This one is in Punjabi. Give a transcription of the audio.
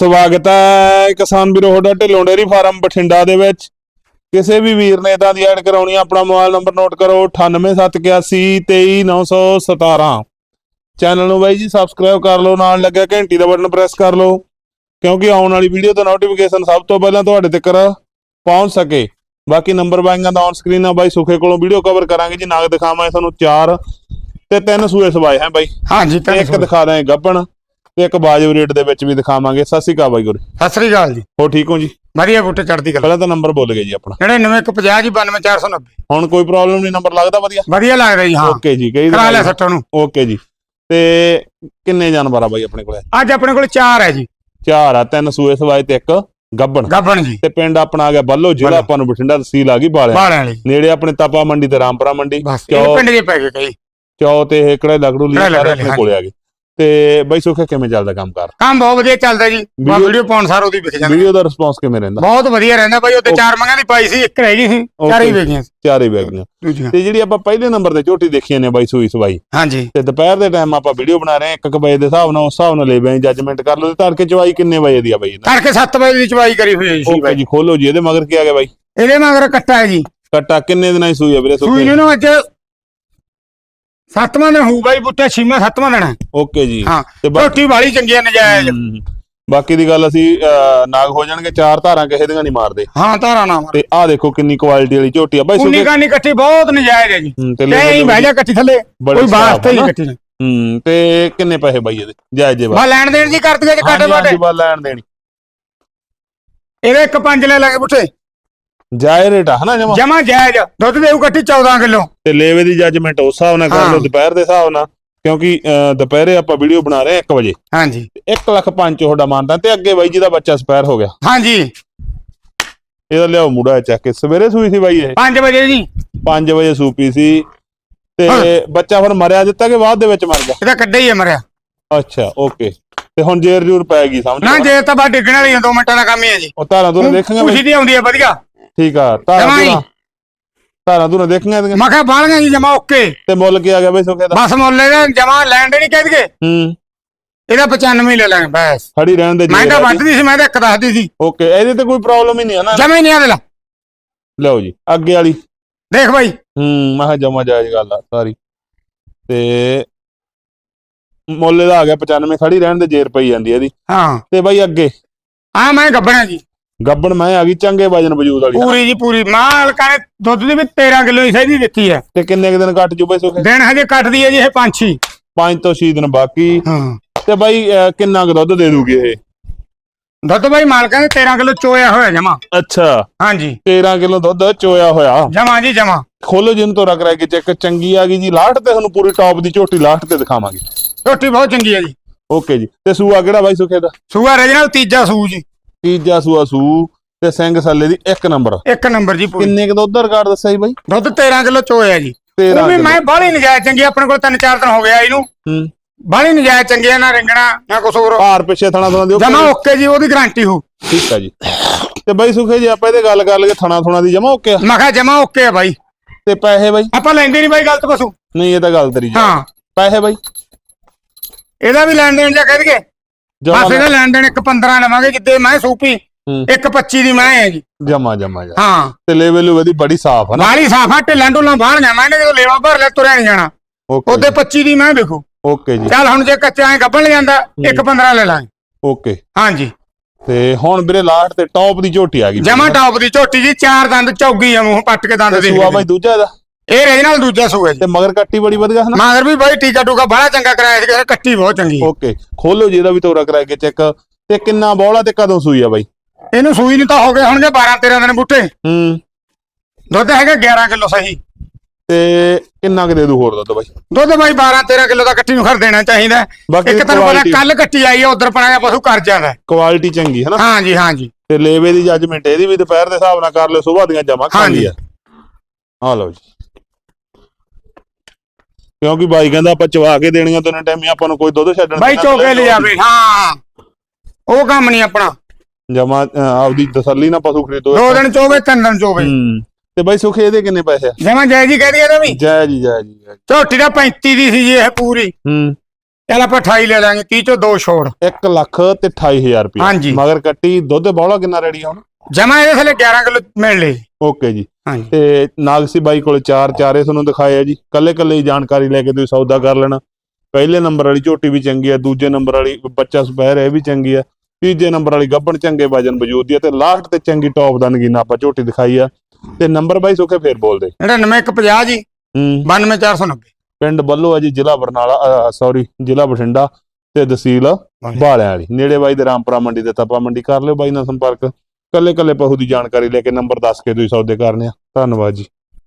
ਸਵਾਗਤ ਹੈ ਕਿਸਾਨ ਵੀਰੋ ਤੁਹਾਡਾ ਢਿੱਲੋਂ ਡੇਅਰੀ ਫਾਰਮ ਬਠਿੰਡਾ ਦੇ ਵਿੱਚ। ਕਿਸੇ ਵੀ ਵੀਰ ਨੇ ਇਦਾਂ ਦੀ ਐਡ ਕਰਾਉਣੀ ਆ ਆਪਣਾ ਮੋਬਾਈਲ ਨੰਬਰ ਨੋਟ ਕਰੋ 9871823917 ਚੈਨਲ ਨੂੰ ਬਾਈ ਜੀ ਸਬਸਕ੍ਰਾਈਬ ਕਰ ਲਓ ਨਾਲ ਲੱਗਿਆ ਘੰਟੀ ਦਾ ਬਟਨ ਪ੍ਰੈਸ ਕਰ ਲਓ ਕਿਉਂਕਿ ਆਉਣ ਵਾਲੀ ਵੀਡੀਓ ਦਾ ਨੋਟੀਫਿਕੇਸ਼ਨ ਸਭ ਤੋਂ ਪਹਿਲਾਂ ਤੁਹਾਡੇ ਤੱਕ ਪਹੁੰਚ ਸਕੇ। ਬਾਕੀ ਨੰਬਰ ਬਾਈਆਂ ਦਾ ਔਨ ਸਕਰੀਨ ਆ ਬਾਈ ਸੁਖੇ ਕੋਲੋਂ ਵੀਡੀਓ ਕਵਰ ਕਰਾਂਗੇ ਜੀ ਨਾਗ ਦਿਖਾਵਾਂਗੇ ਤੁਹਾਨੂੰ ਚਾਰ ਤੇ ਤਿੰਨ ਸੂਏ ਸਵਾਏ ਹੈ ਬਾਈ। ਹਾਂਜੀ ਤਿੰਨ ਇੱਕ। ਦਿਖਾ ਦਾਂਗੇ ਗੱਬਣ ਤੇ ਇੱਕ ਬਾਜੂ ਰੇਟ ਦੇ ਵਿੱਚ ਵੀ ਦਿਖਾਵਾਂਗੇ। ਸਤਿ ਸ਼੍ਰੀ ਅਕਾਲ ਬਾਈ ਗੁਰੂ। ਸਤਿ ਸ੍ਰੀ ਅਕਾਲ ਜੀ। ਹੋ ਠੀਕ ਹੋ ਜੀ? ਵਧੀਆ ਬੂਟੇ ਚੜਦੀ ਗੱਲ ਪਹਿਲਾਂ ਤਾਂ ਨੰਬਰ ਬੋਲ ਗਏ ਜੀ ਆਪਣਾ। 9950 ਜੀ 92490 ਹੁਣ ਕੋਈ ਪ੍ਰੋਬਲਮ ਨਹੀਂ ਨੰਬਰ ਲੱਗਦਾ ਵਧੀਆ? ਵਧੀਆ ਲੱਗਦਾ ਜੀ ਹਾਂ। ਓਕੇ ਜੀ ਕਹੀ ਕਰਾ ਲਿਆ ਸੱਟਾਂ ਨੂੰ। ਓਕੇ ਜੀ। ਤੇ ਕਿੰਨੇ ਜਾਨਵਰ ਆ ਬਾਈ ਆਪਣੇ ਕੋਲੇ? ਅੱਜ ਆਪਣੇ ਕੋਲ ਚਾਰ ਹੈ ਜੀ। ਚਾਰ ਆ ਤਿੰਨ ਸੂਏ ਸਵਾਏ ਤੇ ਇੱਕ ਗੱਬਣ। ਗੱਬਣ ਜੀ। ਤੇ ਪਿੰਡ ਆਪਣਾ ਆ ਗਿਆ ਬੱਲੋ ਜ਼ਿਲ੍ਹਾ ਬੱਲੋ। ਆਪਾਂ ਨੂੰ ਬਠਿੰਡਾ ਤਹਿਸੀਲ ਆ ਗਈ ਬਾਲਿਆ ਨੇੜੇ ਆਪਣੇ ਤਪਾ ਮੰਡੀ ਤੇ ਰਾਮਪੁਰਾ ਮੰਡੀ। ਪਿੰਡ ਦੇ ਪੈ ਗਏ ਕਈ। ਚੌ ਤੇ ਇਹ ਕਿਹੜੇ ਲਗੜੂ ਲਈ ਸਾਰੇ ਆਪਣੇ ਕੋਲੇ ਆ ਗਏ। ਤੇ ਬਾਈ ਸੁਖੇ ਕਿਵੇਂ ਚੱਲਦਾ ਕੰਮ ਕਰ? ਕੰਮ ਬਹੁਤ ਵਧੀਆ ਚੱਲਦਾ ਜੀ। ਬਾ ਵੀਡੀਓ- ਵੀਡੀਓ ਪਾਉਣ ਸਾਰ ਉਹਦੀ ਵਿਕ ਜਾਂਦੀ। ਵੀਡੀਓ ਦਾ ਰਿਸਪੌਂਸ ਕਿਵੇਂ ਰਹਿੰਦਾ? ਬਹੁਤ ਵਧੀਆ ਰਹਿੰਦਾ ਬਾਈ ਉੱਤੇ। ਚਾਰ ਮੰਗਾਂ ਦੀ ਪਾਈ ਸੀ ਇੱਕ ਰਹਿ ਗਈ ਸੀ ਚਾਰ ਹੀ ਓਕੇ। ਵੇਗੀਆਂ ਚਾਰੇ ਬੈਗੀਆਂ ਦੂਜੀਆਂ। ਤੇ ਜਿਹੜੀ ਆਪਾਂ ਪਹਿਲੇ ਨੰਬਰ ਤੇ ਝੋਟੀ ਦੇਖੀਆਂ ਨੇ ਬਾਈ ਸੂਈ ਸਵਾਈ। ਹਾਂਜੀ। ਤੇ ਦੁਪਹਿਰ ਦੇ ਟਾਈਮ ਆਪਾਂ ਵੀਡੀਓ ਬਣਾ ਰਹੇ ਹਾਂ 1 ਵਜੇ ਦੇ ਹਿਸਾਬ ਨਾਲ ਉਸ ਹਿਸਾਬ ਨਾਲ ਲੈ ਬਈ ਜੱਜਮੈਂਟ ਕਰ ਲਓ ਤੇ ਤੜਕੇ ਚਵਾਈ ਕਿੰਨੇ ਵਜੇ ਦੀ ਆ ਬਾਈ ਇਹਦਾ? ਤੜਕੇ 7 ਵਜੇ ਦੀ ਚਵਾਈ ਕਰੀ ਹੋਈ ਹੈ ਜੀ ਓਕੇ ਬਾਈ। ਜੀ ਖੋਲੋ ਜੀ ਇਹਦੇ ਮਗਰ ਕੀ ਆ ਗਿਆ ਬਾਈ? ਇਹਦੇ ਮਗਰ ਕੱਟਾ ਹੈ ਜੀ। ਕੱਟਾ ਕਿੰਨੇ ਦਿਨਾਂ ਦੀ ਸੂਈ ਆ ਵੀਰੇ ਸੂਈ ਸੁੱਕੇ? ਨਾ ਅੱਜ ਸੱਤਵਾਂ ਦਿਨ ਹੋਊ ਬਾਈ ਬੁੱਟੇ ਛੇਵਾਂ ਸੱਤਵਾਂ ਦਿਨ। ਹੈ ਓਕੇ ਜੀ। ਹਾਂ ਤੇ ਬਾ- ਰੋਟੀ ਵਾਲੀ ਚੰਗੀ ਹੈ ਨਜਾਇਜ਼ ਹਮ, ਬਾਕੀ ਦੀ ਗੱਲ ਅਸੀਂ ਅਹ, ਨਾਗ ਹੋ ਜਾਣਗੇ ਚਾਰ ਧਾਰਾਂ ਕਿਸੇ ਦੀਆਂ ਨਹੀਂ ਮਾਰਦੇ। ਹਾਂ ਧਾਰਾ ਨਾ ਮਾਰ। ਤੇ ਆਹ ਦੇਖੋ ਕਿੰਨੀ ਕੁਆਲਿਟੀ ਵਾਲੀ ਝੋਟੀ ਆ। ਬਾਈ ਉਨੀ ਸੁੱਕੇ ਕਾਨੀ ਇਕੱਠੀ ਬਹੁਤ ਨਜਾਇਜ਼ ਹੈ ਜੀ। ਤੇ ਤੇ ਲੈ ਹੀ ਬਹਿ ਜਾ ਇਕੱਠੀ ਥੱਲੇ। ਬੜੇ ਕੋਈ ਵਾਸਤੇ ਹੀ ਆ ਨਾ। ਇਕੱਠੀ ਨਹੀਂ ਹੂੰ ਤੇ ਕਿੰਨੇ ਪੈਸੇ ਬਾਈ ਇਹਦੇ? ਜਾਇਜ਼ ਜੇ ਬਾ ਲੈਣ ਦੇਣ ਜੀ ਕਰਦੀ ਜੇ ਕਾਟੇ ਬਾਟੇ ਬਾ ਲੈਣ ਦੇਣੀ। ਇਹਦੇ ਇੱਕ ਪੰਜ ਲੈ ਲਾਗੇ ਬੁੱਠੇ ਜਾਇਜ਼ ਰੇਟ ਆ ਹਨਾ ਜਮਾ? ਜਮਾ ਜਾਇਜ਼ ਦੁੱਧ ਦੇਊ ਇਕੱਠੀ 14 ਕਿਲੋ। ਤੇ ਲੇਵੇ ਦੀ ਜੱਜਮੈਂਟ ਉਸ ਹਿਸਾਬ ਨਾਲ ਕਰ। ਲਓ ਦੁਪਹਿਰ ਦੇ ਹਿਸਾਬ ਨਾਲ। ਕਿਉਂਕਿ ਅਹ, ਦੁਪਹਿਰੇ ਆਪਾਂ ਵੀਡੀਓ ਬਣਾ ਰਹੇ ਹਾਂ 1 ਵਜੇ। ਹਾਂਜੀ। 1 ਲੱਖ ਪੰਜ ਤੁਹਾਡਾ ਮਾਨਤਾ ਤੇ ਅੱਗੇ ਬਾਈ ਜੀ ਦਾ ਬੱਚਾ ਸਪੈਰ ਹੋ ਗਿਆ। ਹਾਂਜੀ। ਇਹਦਾ ਲਿਆਓ ਮੁੰਡਾ ਚੱਕ ਕੇ ਸਵੇਰੇ ਸੂਈ ਸੀ ਬਾਈ ਇਹ? 5 ਵਜੇ ਜੀ। 5 ਵਜੇ ਸੂਪੀ ਸੀ। ਤੇ। ਬੱਚਾ ਫਿਰ ਮਰਿਆ ਦਿੱਤਾ ਕਿ ਬਾਅਦ ਦੇ ਵਿੱਚ ਮਰ ਗਿਆ? ਇਹਦਾ ਕੱਢੇ ਹੀ ਹੈ ਮਰਿਆ। ਅੱਛਾ ਓਕੇ ਤੇ ਹੁਣ ਜੇਰ ਜੂਰ ਪੈ ਗਈ ਸਮਝ ਨਾ ਜੇ ਤਾਂ ਬਾ ਡਿੱਗਣ ਵਾਲੀ 2 ਮਿੰਟਾਂ ਦਾ ਕੰਮ ਹੀ ਹੈ ਜੀ। ਉਹ ਧਾਰਾਂ ਤੂੰ ਦੇਖਾਂਗੇ ਖੁਸ਼ੀ ਬਾਈ? ਦੀ ਆਉਂਦੀ ਹੈ ਵਧੀਆ। ਠੀਕ ਆ ਧਾਰਾਂ ਜਮਾਂ ਹੀ। ਧਾਰਾਂ ਇਹਦੀਆਂ? ਮੈਂ ਕਿਹਾ ਬਾਹਲੀਆਂ ਜੀ ਜਮਾ ਓਕੇ। ਤੇ ਮੁੱਲ ਕੀ ਆ ਗਿਆ ਬਈ ਸੁਖੇ ਦਾ? ਬਸ ਮੁੱਲੇ ਦਾ ਜਮਾ ਲੈਣ ਦੇ ਨਹੀਂ ਕਹਿ ਦਗੇ ਹੂੰ। ਇਹਦਾ 95 ਹੀ ਲੈ ਲਾਂਗੇ ਬਸ। ਖੜੀ ਰਹਿਣ ਦੇ ਮੈਂ ਤਾਂ ਵੱਧਦੀ ਸੀ ਮੈਂ ਤਾਂ ਇੱਕ ਦੱਸਦੀ ਸੀ। ਓਕੇ ਇਹਦੇ ਤੇ ਕੋਈ ਪ੍ਰੋਬਲਮ ਹੀ ਨਹੀਂ ਹੈ ਨਾ। ਜਮਾ ਹੀ ਨਹੀਂ ਆਦਲਾ ਲਓ ਜੀ ਅੱਗੇ ਵਾਲੀ। ਦੇਖ ਬਾਈ। ਹੂੰ ਮੈਂ ਕਿਹਾ ਜਮਾ ਜਾਇਜ਼ ਗੱਲ ਆ ਸਾਰੀ ਤੇ ਮੁੱਲ ਦਾ ਆ ਗਿਆ 95 ਖੜੀ ਰਹਿਣ ਦੇ ਜੇਰ ਪਈ ਜਾਂਦੀ ਹੈ ਇਹਦੀ। ਹਾਂ। ਤੇ ਬਾਈ ਅੱਗੇ। ਆ ਮੈਂ ਗੱਬਣਾ ਜੀ। ਗੱਬਣ ਮੈਂ ਆ ਗਈ ਚੰਗੇ ਵਜਨ ਵਜੂਦ ਵਾਲੀ। ਪੂਰੀ ਜੀ ਪੂਰੀ। ਮਾਲਕਾਂ ਨੇ ਦੁੱਧ ਦੀ ਵੀ 13 ਕਿਲੋ ਹੀ ਸਹੀ ਦਿੱਤੀ ਹੈ। ਤੇ ਕਿੰਨੇ ਕੁ ਦਿਨ ਕੱਟ ਜੂ ਬਈ ਸੁਖੇ? ਦਿਨ ਹਜੇ ਕੱਟਦੀ ਹੈ ਜੀ ਇਹ ਪੰਛੀ 5 ਤੋਂ 6 ਦਿਨ ਬਾਕੀ। ਹਾਂ। ਤੇ ਬਾਈ ਅਹ, ਕਿੰਨਾ ਕੁ ਦੁੱਧ ਦੇ ਦੂਗੀ ਇਹ? ਦੁੱਧ ਬਾਈ ਮਾਲਕਾਂ ਨੇ 13 ਕਿਲੋ ਚੋਇਆ ਹੋਇਆ ਜਮਾ। ਅੱਛਾ। ਹਾਂਜੀ। 13 ਕਿਲੋ ਦੁੱਧ ਚੋਇਆ ਹੋਇਆ। ਜਮਾ ਜੀ ਜਮਾ। ਖੋਲੋ ਜਿੰਨ ਤੋਂ ਰੱਖ ਕੇ ਚੈੱਕ ਚੰਗੀ ਆ ਗਈ ਜੀ। ਲਾਸਟ ਤੇ ਤੁਹਾਨੂੰ ਪੂਰੀ ਟੌਪ ਦੀ ਝੋਟੀ ਲਾਸਟ ਤੇ ਦਿਖਾਵਾਂਗੇ। ਰੋਟੀ ਬਹੁਤ ਚੰਗੀ ਹੈ ਜੀ। ਓਕੇ ਜੀ। ਤੇ ਸੂਆ ਕਿਹੜਾ ਬਾਈ ਸੁਖੇ ਦਾ? ਸੂਆ ਰਜਨਲ ਤੀਜਾ ਸੂ ਜੀ। ਤੀਜਾ ਸੂਆ ਸੂ ਤੇ ਸਿੰਘ ਸੱਲੇ ਦੀ ਇੱਕ ਨੰਬਰ। ਇੱਕ ਨੰਬਰ ਜੀ ਪੂਰੀ। ਕਿੰਨੇ ਕੁ ਦੁੱਧ ਦਾ ਰਿਕਾਰਡ ਦੱਸਿਆ ਜੀ ਬਾਈ? ਦੁੱਧ 13 ਕਿਲੋ ਚੋਇਆ ਜੀ। 13 ਉਹ ਵੀ। ਮੈਂ ਬਾਹਲੀ ਨਜਾਇਜ਼ ਚੰਗੀ ਆਪਣੇ ਕੋਲ ਤਿੰਨ ਚਾਰ ਦਿਨ ਹੋ ਗਿਆ ਇਹਨੂੰ। ਹੂੰ। ਬਾਹਲੀ ਨਜਾਇਜ਼ ਚੰਗੀ ਆ, ਨਾ ਰਿੰਗਣਾ ਨਾ ਕੁਛ ਹੋਰ। ਭਾਰ ਪਿੱਛੇ ਥਣਾ ਥਣਾ ਦਿਓ। ਜਮਾ ਓਕੇ ਜੀ ਉਹਦੀ ਗਾਰੰਟੀ ਹੋ। ਠੀਕ ਆ ਜੀ। ਤੇ ਬਾਈ ਸੁਖੇ ਜੀ ਆਪਾਂ ਇਹਦੇ ਗੱਲ ਕਰ ਲਈਏ ਥਣਾ ਥਣਾ ਦੀ ਜਮਾ ਓਕੇ ਆ? ਮੈਂ ਕਿਹਾ ਜਮਾ ਓਕੇ ਆ ਬਾਈ। ਤੇ ਪੈਸੇ ਬਾਈ? ਆਪਾਂ ਲੈਂਦੇ ਨਹੀਂ ਬਾਈ ਗਲਤ ਪਸ਼ੂ ਨਹੀਂ ਇਹ ਤਾਂ ਗੱਲ ਤੇਰੀ ਜੀ ਹਾਂ। ਪੈਸੇ ਬਾਈ? ਇਹਦਾ ਵੀ ਲੈਣ ਦੇਣ ਜਾਂ ਕਹਿ ਦਈਏ? ਬਸ ਇਹਦਾ ਲੈਣ ਦੇਣ ਇੱਕ 15 ਲਵਾਂਗੇ ਜਿੱਦੇ ਮੈਂ ਸੂਪੀ। ਇੱਕ 25 ਦੀ ਮੈਂ ਹੈ ਜੀ ਜਮਾ ਜਮਾ। ਜਾ ਹਾਂ। ਤੇ ਲੈਵਲ ਉਹਦੀ ਬੜੀ ਸਾਫ਼ ਹੈ ਨਾ। ਨਾਲੀ ਸਾਫਾ ਢਿੱਲਾਂ ਢੁੱਲਾਂ ਬਾਹਰ ਜਾ ਮੈਂ ਜਦੋਂ ਲੇਵਾ ਭਰ ਲੈ ਤੁਰਿਆ ਨਹੀਂ ਜਾਣਾ। ਉਹਦੇ 25 ਦੀ ਮੈਂ ਵੇਖੋ। ਓਕੇ ਜੀ। ਚੱਲ ਹੁਣ ਜੇ ਕੱਚਾ ਐ ਗੱਬਣ ਲੈ ਜਾਂਦਾ ਇੱਕ 15 ਲੈ ਲਾਂਗੇ। ਓਕੇ। ਹਾਂਜੀ। ਤੇ ਹੁਣ ਵੀਰੇ ਲਾਸਟ ਤੇ ਟੌਪ ਦੀ ਝੋਟੀ ਆ ਗਈ। ਜਮਾ ਟੌਪ ਦੀ ਝੋਟੀ ਜੀ ਚਾਰ ਦੰਦ ਚੌਗੀ ਆ ਮੂੰਹ ਪੱਟ ਕੇ ਦੰਦ ਦੇਖ ਸੂਆ ਬਾਈ ਦੂਜਾ ਇਹਦਾ? ਇਹ ਰੇਜ ਨਾਲ ਦੂਜਾ ਸੂਆ ਜੀ। ਤੇ ਮਗਰ ਕੱਟੀ ਬੜੀ ਵਧੀਆ ਹੈ ਨਾ? ਮਗਰ ਵੀ ਬਾਈ ਟੀਕਾ ਟੂਕਾ ਬੜਾ ਚੰਗਾ ਕਰਾਇਆ ਸੀ ਕੱਟੀ ਬਹੁਤ ਚੰਗੀ ਓਕੇ ਖੋਲੋ ਜੀ ਇਹਦਾ ਵੀ ਤੋਰਾ ਕਰਾ ਕੇ ਚੈੱਕ। ਤੇ ਕਿੰਨਾ ਬੌਲਾ ਤੇ ਕਦੋਂ ਸੂਈ ਆ ਬਾਈ? ਇਹਨੂੰ ਸੂਈ ਨੂੰ ਤਾਂ ਹੋ ਗਏ ਹੋਣਗੇ 12 13 ਦਿਨ ਬੁੱਟੇ। ਹੂੰ। ਦੁੱਧ ਹੈਗਾ 11 ਕਿਲੋ ਸਹੀ। ਤੇ ਕਿੰਨਾ ਕੁ ਦੇ ਦੂ ਹੋਰ ਦੁੱਧ ਬਾਈ? ਦੁੱਧ ਬਾਈ 12 13 ਕਿਲੋ ਦਾ ਕੱਟੀ ਨੂੰ ਖਰ ਦੇਣਾ ਚਾਹੀਦਾ। ਹੈ। ਬਾਕੀ ਇੱਕ ਤੈਨੂੰ ਪਤਾ ਕੱਲ ਕੱਟੀ ਆਈ ਹੈ ਉਧਰ ਪਣਾਇਆ ਪਸ਼ੂ ਕਰ ਜਾਂਦਾ ਕੁਆਲਿਟੀ ਚੰਗੀ ਹੈ ਨਾ? ਹਾਂਜੀ ਹਾਂਜੀ ਤੇ ਲੇਵੇ ਦੀ ਜੱਜਮੈਂਟ ਇਹਦੀ ਵੀ ਦੁਪਹਿਰ ਦੇ ਹਿਸਾਬ ਨਾਲ ਕਰ ਲਿਓ ਸੁਬਾਹ ਦੀਆਂ ਜਮਾ ਖਾਂਦੀ ਆ। ਆ ਲਓ ਜੀ। ਕਿਉਂਕਿ ਬਾਈ ਕਹਿੰਦਾ ਆਪਾਂ ਚਵਾ ਕੇ ਦੇਣੀਆਂ ਦੋਨੇ ਟਾਈਮ ਆਪਾਂ ਨੂੰ ਕੋਈ ਦੁੱਧ ਛੱਡਣ ਬਾਈ ਚੋਕੇ ਲੈ ਜਾਵੇ ਹਾਂ। ਉਹ ਕੰਮ ਨਹੀਂ ਆਪਣਾ। ਜਮਾ ਆਪਦੀ ਤਸੱਲੀ ਨਾਲ ਪਸ਼ੂ ਖਰੀਦੋ। ਦੋ ਦਿਨ ਚੋਵੇ ਤਿੰਨ ਦਿਨ ਚੋਵੇ। ਤੇ ਬਾਈ ਸੁਖੇ ਇਹਦੇ ਕਿੰਨੇ ਪੈਸੇ ਆ? ਜਿਵੇਂ ਜੈ ਜੀ ਕਹਿ ਰਹੀ ਇਹਦਾ ਵੀ। ਜੈ ਜੀ ਜੈ ਜੀ ਜੈ ਜੀ। ਝੋਟੀ ਦਾ 35 ਦੀ ਸੀ ਜੀ ਇਹ ਪੂਰੀ। ਹੂੰ। ਚੱਲ ਆਪਾਂ 28 ਲੈ ਲਾਂਗੇ 30 ਚੋਂ ਦੋ ਛੋੜ। 1 ਲੱਖ ਤੇ 28000 ਰੁਪਏ ਹਾਂਜੀ। ਮਗਰ ਕੱਟੀ ਦੁੱਧ ਬੌਲਾ ਕਿੰਨਾ ਰੈਡੀ ਹੁਣ? ਜਮਾ ਇਹਦੇ ਥਲੇ 11 ਕਿਲੋ ਮਿਲ ਲਈ ਓਕੇ ਜੀ। ਹਾਂਜੀ। ਤੇ ਨਾਗਸੀ ਬਾਈ ਕੋਲ ਚਾਰ ਚਾਰੇ ਤੁਹਾਨੂੰ ਦਿਖਾਏ ਆ ਜੀ। ਕੱਲੇ ਕੱਲੇ ਹੀ ਜਾਣਕਾਰੀ ਲੈ ਕੇ ਤੁਸੀਂ ਸੌਦਾ ਕਰ ਲੈਣਾ। ਪਹਿਲੇ ਨੰਬਰ ਵਾਲੀ ਝੋਟੀ ਵੀ ਚੰਗੀ ਆ ਦੂਜੇ ਨੰਬਰ ਵਾਲੀ ਬੱਚਾ ਸਪੈਰ ਇਹ ਵੀ ਚੰਗੀ ਆ। ਤੀਜੇ ਨੰਬਰ ਵਾਲੀ ਗੱਭਣ ਚੰਗੇ ਵਜਨ ਵਜੂਦ ਦੀ ਆ ਤੇ ਲਾਸਟ ਤੇ ਚੰਗੀ ਟੌਪ ਦਾ ਨਗੀਨਾ ਆਪਾਂ ਝੋਟੀ ਦਿਖਾਈ ਆ। ਤੇ ਨੰਬਰ ਬਾਈ ਸੁੱਕੇ ਫੇਰ ਬੋਲਦੇ। 99150 ਜੀ ਹੂੰ। 92490 ਪਿੰਡ ਬੱਲੋ ਆ ਜੀ ਜ਼ਿਲ੍ਹਾ ਬਰਨਾਲਾ ਸੌਰੀ ਜ਼ਿਲ੍ਹਾ ਬਠਿੰਡਾ ਤੇ ਤਹਿਸੀਲ ਬਾਲਿਆਂ ਵਾਲੀ। ਨੇੜੇ ਬਾਈ ਦੇ ਰਾਮਪੁਰਾ ਮੰਡੀ ਤੇ ਤਪਾ ਮੰਡੀ ਕਰ ਲਿਓ ਬਾਈ ਨਾਲ ਸੰਪਰਕ। ਕੱਲੇ ਕੱਲੇ ਪਹੂ ਦੀ ਜਾਣਕਾਰੀ ਲੈ ਕੇ ਨੰਬਰ ਦੱਸ ਕੇ ਤੁਸੀਂ ਸੌਦੇ ਕਰਨੇ ਆ। ਧੰਨਵਾਦ ਜੀ।